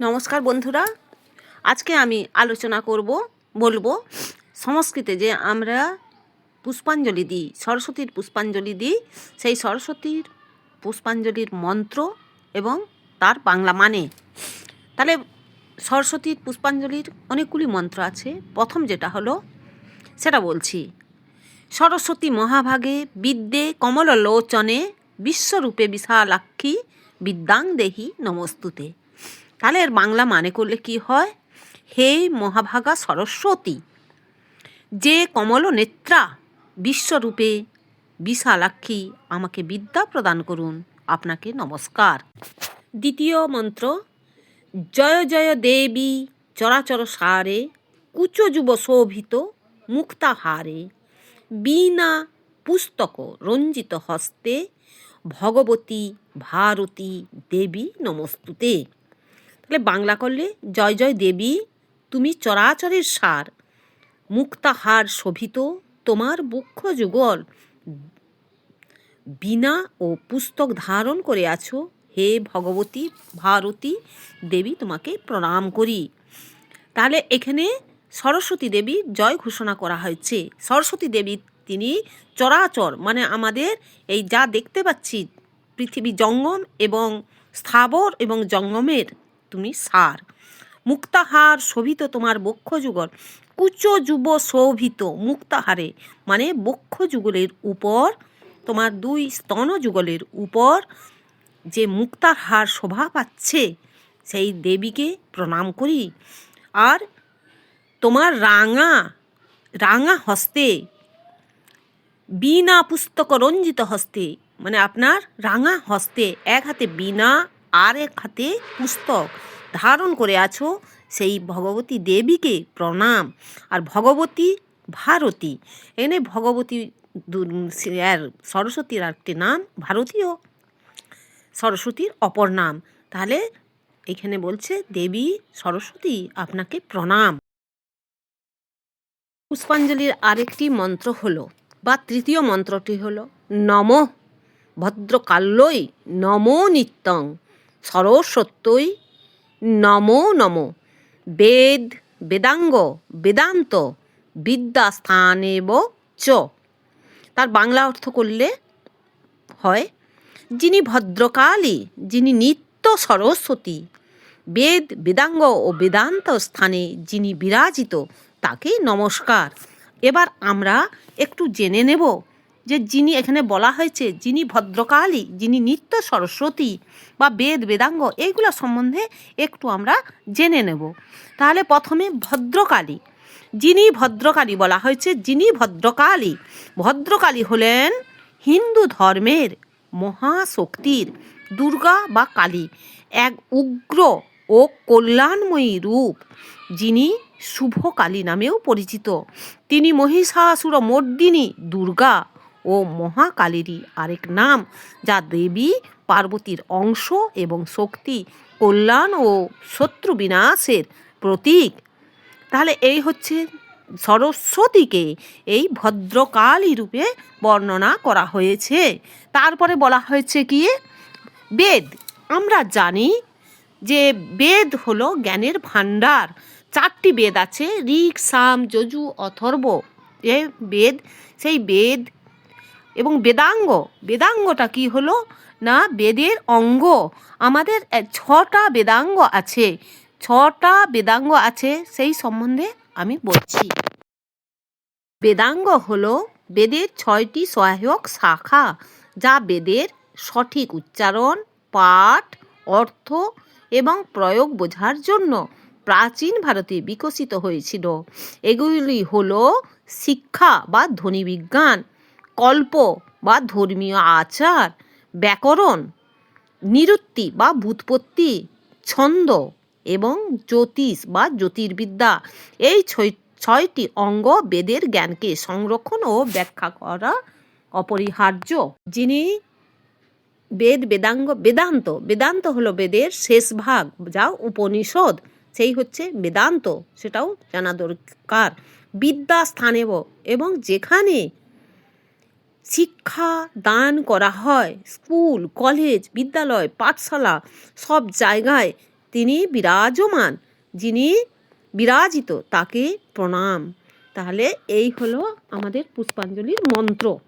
নমস্কার বন্ধুরা। আজকে আমি আলোচনা করব, বলব সংস্কৃতে যে আমরা পুষ্পাঞ্জলি দিই, সরস্বতীর পুষ্পাঞ্জলি দিই, সেই সরস্বতীর পুষ্পাঞ্জলির মন্ত্র এবং তার বাংলা মানে। তাহলে সরস্বতীর পুষ্পাঞ্জলির অনেকগুলি মন্ত্র আছে। প্রথম যেটা হলো, সেটা বলছি। সরস্বতী মহাভাগে বিদ্যে কমললোচনে বিশ্বরূপে বিশালাক্ষী বিদ্যাং দেহি নমস্তুতে। তাহলে এর বাংলা মানে করলে কি হয়? হে মহাভাগা সরস্বতী, যে কমল নেত্রা বিশ্বরূপে বিশালাক্ষী আমাকে বিদ্যা প্রদান করুন। আপনাকে নমস্কার। দ্বিতীয় মন্ত্র, জয় জয় দেবী চরাচর সারে কুচযুব শোভিত মুক্তাহারে বিনা পুস্তক রঞ্জিত হস্তে, ভগবতী ভারতী দেবী নমস্তুতে। তাহলে বাংলা করলে জয় জয় দেবী, তুমি চরাচরের সার। মুক্তাহার শোভিত, তোমার বক্ষ যুগল। বীণা ও পুস্তক ধারণ করে আছো। হে ভগবতী ভারতী, দেবী তোমাকে প্রণাম করি। তাহলে এখানে সরস্বতী দেবী জয় ঘোষণা করা হয়েছে। সরস্বতী দেবী তিনি চরাচর মানে আমাদের এই যা দেখতে পাচ্ছি, পৃথিবী জঙ্গম এবং স্থাবর এবং জঙ্গমের তুমি সার। মুক্তাহার শোভিত তোমার বক্ষ যুগল কুচ যুব শোভিত মুক্তাহারে। মানে বক্ষ যুগলের উপর, তোমার দুই স্তন যুগলের উপর যে মুক্তার হার শোভা পাচ্ছে, সেই দেবীকে প্রণাম করি। আর তোমার রাঙা রাঙা হস্তে, বীণা পুস্তক রঞ্জিত হস্তে মানে আপনার রাঙা হস্তে, এক হাতে বীণা আর এক হাতে পুস্তক ধারণ করে আছো সেই ভগবতী দেবীকে প্রণাম। আর ভগবতী ভারতী। এনে ভগবতী আর সরস্বতীর একটি নাম ভারতীয়। সরস্বতীর অপর নাম। তাহলে এখানে বলছে, দেবী, সরস্বতী, আপনাকে প্রণাম। পুষ্পাঞ্জলির আরেকটি মন্ত্র হলো, বা তৃতীয় মন্ত্রটি হলো, নম ভদ্রকাল্যই নমো নিত্যং। সরস্বত্যই নমো নম। বেদ, বেদাঙ্গ, বেদান্ত, বিদ্যাস্থানেব চ। তার বাংলা অর্থ করলে হয়, যিনি ভদ্রকালী, যিনি নিত্য সরস্বতী, বেদ, বেদাঙ্গ ও বেদান্ত স্থানে যিনি বিরাজিত তাকে নমস্কার। এবার আমরা একটু জেনে নেব যে যিনি এখানে বলা হয়েছে, যিনি ভদ্রকালী, যিনি নিত্য সরস্বতী বা বেদ, বেদাঙ্গ এইগুলো সম্বন্ধে একটু আমরা জেনে নেব। তাহলে প্রথমে ভদ্রকালী। যিনি ভদ্রকালী বলা হয়েছে, যিনি ভদ্রকালী। ভদ্রকালী হলেন হিন্দু ধর্মের মহাশক্তির দুর্গা বা কালী, এক উগ্র ও কল্যাণময়ী রূপ, যিনি শুভ কালী নামেও পরিচিত। তিনি মহিষাসুর মর্দিনী দুর্গা। ও মহাকালীরই আরেক নাম, যা দেবী, পার্বতীর অংশ এবং শক্তি, কল্যাণ ও শত্রু বিনাশের প্রতীক। তাহলে এই হচ্ছে সরস্বতীকে এই ভদ্রকালী রূপে বর্ণনা করা হয়েছে। তারপরে বলা হয়েছে কি? বেদ। আমরা জানি যে বেদ হলো জ্ঞানের ভাণ্ডার। চারটি বেদ আছে ঋক সাম, যজু, অথর্ব। এ বেদ, সেই বেদ এবং বেদাঙ্গ, বেদাঙ্গটা কি হলো? না, বেদের অঙ্গ। আমাদের ছটা বেদাঙ্গ আছে। ছটা বেদাঙ্গ আছে, সেই সম্বন্ধে আমি বলছি। বেদাঙ্গ হলো বেদের ছয়টি সহায়ক শাখা, যা বেদের সঠিক উচ্চারণ, পাঠ, অর্থ এবং প্রয়োগ বোঝার জন্য প্রাচীন ভারতে বিকশিত হয়েছিল। এগুলি হলো শিক্ষা বা ধ্বনিবিজ্ঞান কল্প বা ধর্মীয় আচার, ব্যাকরণ, নিরুক্তি বা ব্যুৎপত্তি ছন্দ এবং জ্যোতিষ বা জ্যোতির্বিদ্যা। এই ছয়টি অঙ্গ বেদের জ্ঞানকে সংরক্ষণ ও ব্যাখ্যা করা অপরিহার্য। যিনি বেদ বেদাঙ্গ, বেদান্ত বেদান্ত হলো বেদের শেষ ভাগ যা উপনিষদ, সেই হচ্ছে বেদান্ত, সেটাও জানা দরকার। বিদ্যা স্থানেব এবং যেখানে শিক্ষা দান করা হয়। স্কুল, কলেজ, বিদ্যালয়, পাঠশালা সব জায়গায় তিনি বিরাজমান, যিনি বিরাজিত, তাকে প্রণাম। তাহলে এই হলো আমাদের পুষ্পাঞ্জলির মন্ত্র।